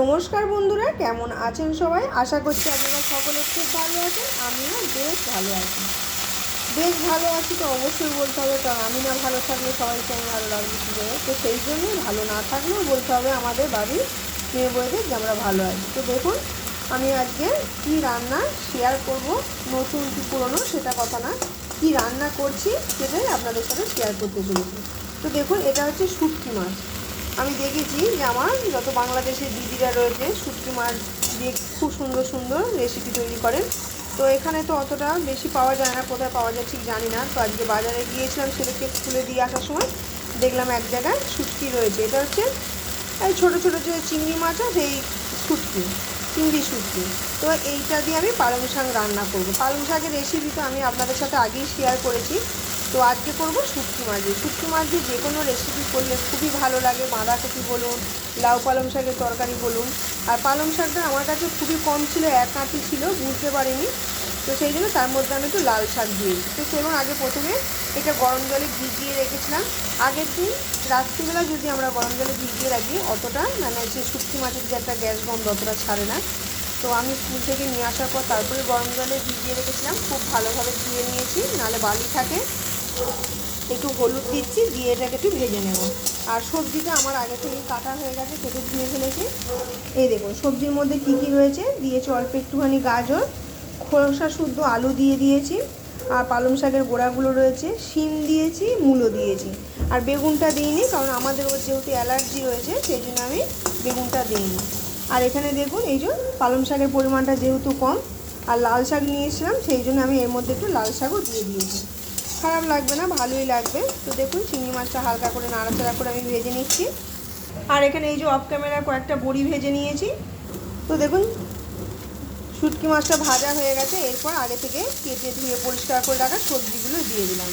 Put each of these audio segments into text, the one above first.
নমস্কার বন্ধুরা, কেমন আছেন সবাই? আশা করছি আপনারা সকলে খুব ভালো আছেন, আমিও বেশ ভালো আছি। বেশ ভালো আছি তো অবশ্যই বলতে হবে, কারণ আমি না ভালো থাকলে সবাই কেমন ভালো লাগবে কী করে তো সেই জন্যই ভালো না থাকলেও বলতে হবে আমাদের বাড়ির মেয়ে বইদের যে আমরা ভালো আছি। তো দেখুন, আমি আজকে কি রান্না শেয়ার করব, নতুন কি পুরনো সেটা কথা না, কি রান্না করছি সেটাই আপনাদের সাথে শেয়ার করতে চলেছি। তো দেখুন, এটা হচ্ছে শুটকি মাছ। আমি দেখেছি যে আমার যত বাংলাদেশের দিদিরা রয়েছে শুটকি মাছ দিয়ে খুব সুন্দর সুন্দর রেসিপি তৈরি করেন। তো এখানে তো অতটা বেশি পাওয়া যায় না, কোথায় পাওয়া যায় ঠিক জানি না। তো আজকে বাজারে গিয়েছিলাম ছেলেকে স্কুলে দিয়ে আসার সময়, দেখলাম এক জায়গায় শুটকি রয়েছে। এটা হচ্ছে, এই ছোটো ছোটো যে চিংড়ি মাছ আছে, এই শুটকি, চিংড়ি শুটকি। তো এইটা দিয়ে আমি পালং শাক রান্না করব। পালং শাকের রেসিপি তো আমি আপনাদের সাথে আগেই শেয়ার করেছি। তো আজকে করব শুটকি মাছ দিয়ে। শুটকি মাছ দিয়ে যে কোনো রেসিপি করলে খুবই ভালো লাগে। বাঁধাকপি বলুন, লাউ পালং শাকের তরকারি বলুন। আর পালং শাকটা আমার কাছে খুবই কম ছিল, এক আঁটি ছিল, বুঝতে পারিনি। তো সেই জন্য তার মধ্যে আমি একটু লাল শাক দিয়েছি তো চলুন আগে প্রথমে এটা গরম জলে ভিজিয়ে রেখেছিলাম। আগের দিন রাত্রিবেলা যদি আমরা গরম জলে ভিজিয়ে রাখি, অতটা মানে যে শুক্তি মাছের যে একটা গ্যাস গন্ধ অতটা ছাড়ে না। তো আমি স্কুল থেকে নিয়ে আসার পর তারপরে গরম জলে ভিজিয়ে রেখেছিলাম। খুব ভালোভাবে ধুয়ে নিয়েছি, নাহলে বালি থাকে। একটু হলুদ দিচ্ছি, দিয়ে এটাকে একটু ভেজে নেব। আর সবজিটা আমার আগে থেকেই কাটা হয়ে গেছে, কেটে ধুয়ে ফেলেছি। এই দেখুন, সবজির মধ্যে কি কি রয়েছে? দিয়েছি অল্প একটুখানি গাজর, খোসা শুদ্ধ আলু দিয়ে দিয়েছি, আর পালং শাকের গোড়াগুলো রয়েছে, শিম দিয়েছি, মূলো দিয়েছি। আর বেগুনটা দিইনি, কারণ আমাদের ওর যেহেতু অ্যালার্জি রয়েছে, সেই জন্য আমি বেগুনটা দিইনি। আর এখানে দেখুন, এই যে পালং শাকের পরিমাণটা যেহেতু কম, আর লাল শাক নিয়েছিলাম, সেই জন্য আমি এর মধ্যে একটু লাল শাকও দিয়ে দিয়েছি। খারাপ লাগবে না, ভালোই লাগবে। তো দেখুন, চিংড়ি মাছটা হালকা করে নাড়াচাড়া করে আমি ভেজে নিচ্ছি। আর এখানে এই যে অফ ক্যামেরা কয়েকটা বড়ি ভেজে নিয়েছি। তো দেখুন, শুটকি মাছটা ভাজা হয়ে গেছে। এরপর আগে থেকে কেটে ধুয়ে পরিষ্কার করে রাখা সবজিগুলো দিয়ে দিলাম।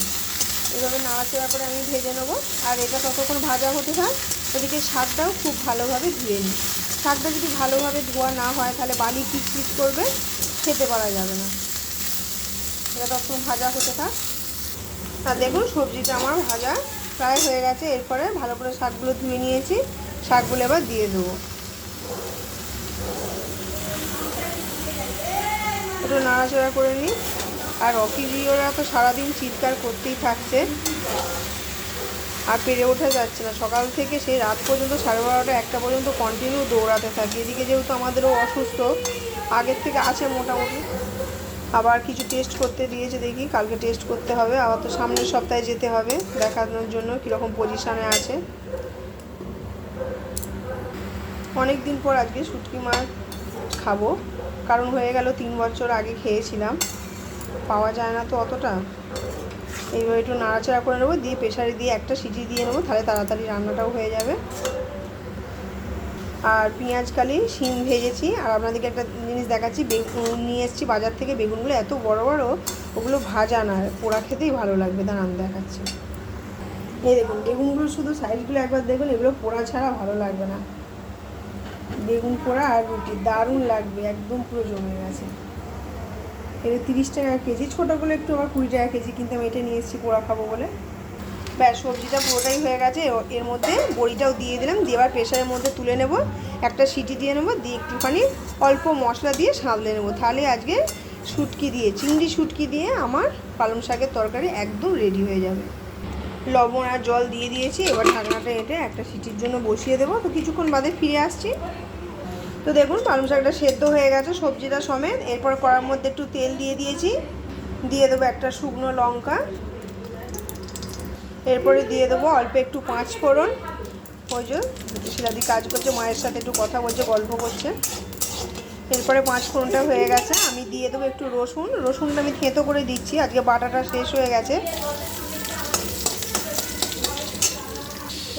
এভাবে নাড়াচাড়া করে আমি ভেজে নেব। আর এটা ততক্ষণ ভাজা হতে থাক ওদিকে শাকটাও খুব ভালোভাবে ধুয়ে নিই। শাকটা যদি ভালোভাবে ধোয়া না হয়, তাহলে বালি কিচকিচ করবে, খেতে পারা যাবে না। এটা ততক্ষণ ভাজা হতে থাক। আর দেখুন সবজিটা আমার ভাজা প্রায় হয়ে গেছে। এরপরে ভালো করে শাকগুলো ধুয়ে নিয়েছি। শাকগুলো এবার দিয়ে দেবো। একটু নাড়াচাড়া করে নিই। আর অফিজিওরা তো সারাদিন চিৎকার করতেই থাকছে। আর পেরে ওঠা যাচ্ছে না। সকাল থেকে সেই রাত পর্যন্ত সাড়ে বারোটা একটা পর্যন্ত কন্টিনিউ দৌড়াতে থাকে। এদিকে যেহেতু আমাদেরও অসুস্থ, আগের থেকে আছে মোটামুটি। আবার কিছু টেস্ট করতে দিয়েছে দেখি, কালকে টেস্ট করতে হবে, আবার তো সামনের সপ্তাহে যেতে হবে, দেখানোর জন্য কীরকম পজিশানে আছে। অনেক দিন পর আজকে শুটকি মাছ খাব, কারণ হয়ে গেল তিন বছর আগে খেয়েছিলাম, পাওয়া যায় না তো অতটা। এইভাবে একটু নাড়াচাড়া করে নেব, দিয়ে প্রেশারে দিয়ে একটা সিটি দিয়ে নেব, তাহলে তাড়াতাড়ি রান্নাটাও হয়ে যাবে। আর পেঁয়াজ কালি, শিম ভেজেছি, আর আপনাদেরকে একটা জিনিস দেখাচ্ছি, বেগুন নিয়ে এসেছি বাজার থেকে বেগুনগুলো, এত বড় বড়, ওগুলো ভাজা না পোড়া খেতেই ভালো লাগবে, দাঁড়ান দেখাচ্ছি। এই দেখুন, বেগুনগুলো শুধু সাইজগুলো একবার দেখুন, এগুলো পোড়া ছাড়া ভালো লাগবে না। বেগুন পোড়া আর রুটি, দারুণ লাগবে, একদম পুরো জমে গেছে। এটা তিরিশ টাকা কেজি ছোটোগুলো একটু আবার কুড়ি টাকা কেজি কিন্তু আমি এটা নিয়ে এসেছি, পোড়া খাব বলে। ব্যাস সবজিটা পুরোটাই হয়ে গেছে। এর মধ্যে বড়িটাও দিয়ে দিলাম। এবার প্রেশারের মধ্যে তুলে নেব। একটা সিটি দিয়ে নেব। দিয়ে একটুখানি অল্প মশলা দিয়ে সামলে নেব। তাহলে আজকে শুটকি দিয়ে, চিংড়ি শুটকি দিয়ে আমার পালং শাকের তরকারি একদম রেডি হয়ে যাবে। লবণ আর জল দিয়ে দিয়েছি। এবার ঢাকনাটা এঁটে একটা সিটির জন্য বসিয়ে দেবো। তো কিছুক্ষণ বাদে ফিরে আসছি। তো দেখুন, পালং শাকটা সেদ্ধ হয়ে গেছে সবজিটা সমেত। এরপর কড়ার মধ্যে একটু তেল দিয়ে দিয়েছি। দিয়ে দেবো একটা শুকনো লঙ্কা। এরপরে দিয়ে দেবো অল্প একটু পাঁচ ফোড়ন। যে শিলাদি কাজ করছে, মায়ের সাথে একটু কথা বলছে, গল্প করছে। এরপরে পাঁচ ফোড়নটা হয়ে গেছে, আমি দিয়ে দেবো একটু রসুন। রসুনটা আমি থেঁতো করে দিচ্ছি, আজকে বাটাটা শেষ হয়ে গেছে।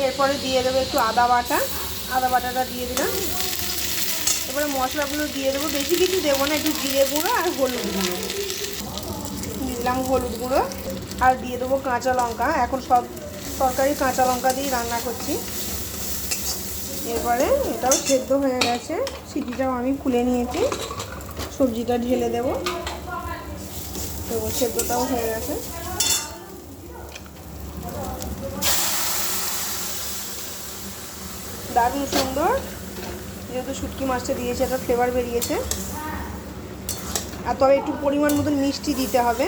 এরপরে দিয়ে দেবো একটু আদা বাটা, আদা বাটাটা দিয়ে দিলাম। এবারে মশলাগুলো দিয়ে দেবো, বেশি কিছু দেবো না, একটু জিরে গুঁড়ো আর হলুদ গুঁড়ো। দিলাম হলুদ গুঁড়ো। আর দিয়ে দেবো কাঁচা লঙ্কা। এখন সব তরকারি কাঁচা লঙ্কা দিয়েই রান্না করছি। এরপরে এটাও সেদ্ধ হয়ে গেছে। সিটিটাও আমি খুলে নিয়েছি। সবজিটা ঢেলে দেব। সেদ্ধটাও হয়ে গেছে। দারুণ সুন্দর। যেহেতু শুটকি মাছটা দিয়েছে, একটা ফ্লেভার বেরিয়েছে। আর তবে একটু পরিমাণ মতন মিষ্টি দিতে হবে।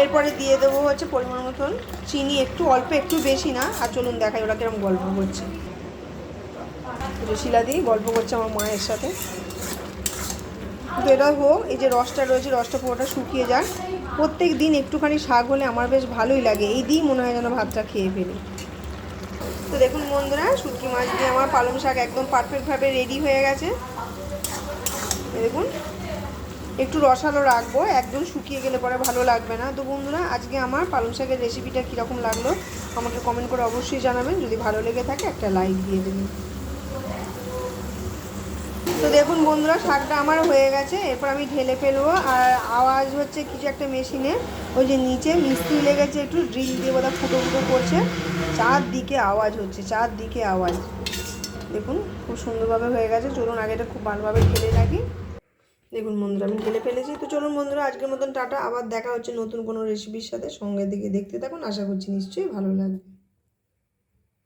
এরপরে দিয়ে দেবো হচ্ছে পরিমাণ মতন চিনি, একটু অল্প, একটু বেশি না। আর চলুন দেখাই ওরা কিরম গল্প করছে। যে শিলা দিয়ে গল্প করছে আমার মায়ের সাথে। এটা হোক, এই যে রসটা রয়েছে, রসটা পুরোটা শুকিয়ে যাক। প্রত্যেক দিন একটুখানি শাক হলে আমার বেশ ভালোই লাগে। এই দিয়েই মনে হয় যেন ভাতটা খেয়ে ফেলি। তো দেখুন বন্ধুরা, শুটকি মাছ দিয়ে আমার পালং শাক একদম পারফেক্টভাবে রেডি হয়ে গেছে। দেখুন। একটু রসালো রাখব, একদম শুকিয়ে গেলে পরে ভালো লাগবে না। তো বন্ধুরা, আজকে আমার পালং শাকের রেসিপিটা কীরকম লাগল আমাকে কমেন্ট করে অবশ্যই জানাবেন। যদি ভালো লেগে থাকে একটা লাইক দিয়ে দেবেন। তো দেখুন বন্ধুরা, শাকটা আমার হয়ে গেছে। এরপর আমি ঢেলে ফেলব। আর আওয়াজ হচ্ছে কিছু একটা মেশিনে। ওই যে নিচে মিস্ত্রি লেগেছে, একটু ড্রিল দিয়ে বোধহয় ফুটো ফুটো করছে। চারদিকে আওয়াজ হচ্ছে, চারদিকে আওয়াজ। দেখুন, খুব সুন্দরভাবে হয়ে গেছে। চলুন, আগে এটা খুব ভালোভাবে ঢেলে রাখি। দেখুন বন্ধুরা, আমি ঢেলে ফেলেছি। তো চলুন বন্ধুরা, আজকের মতন টাটা। আবার দেখা হচ্ছে নতুন কোনো রেসিপির সাথে। সঙ্গে দিকে দেখতে থাকুন। আশা করছি নিশ্চয়ই ভালো লাগবে।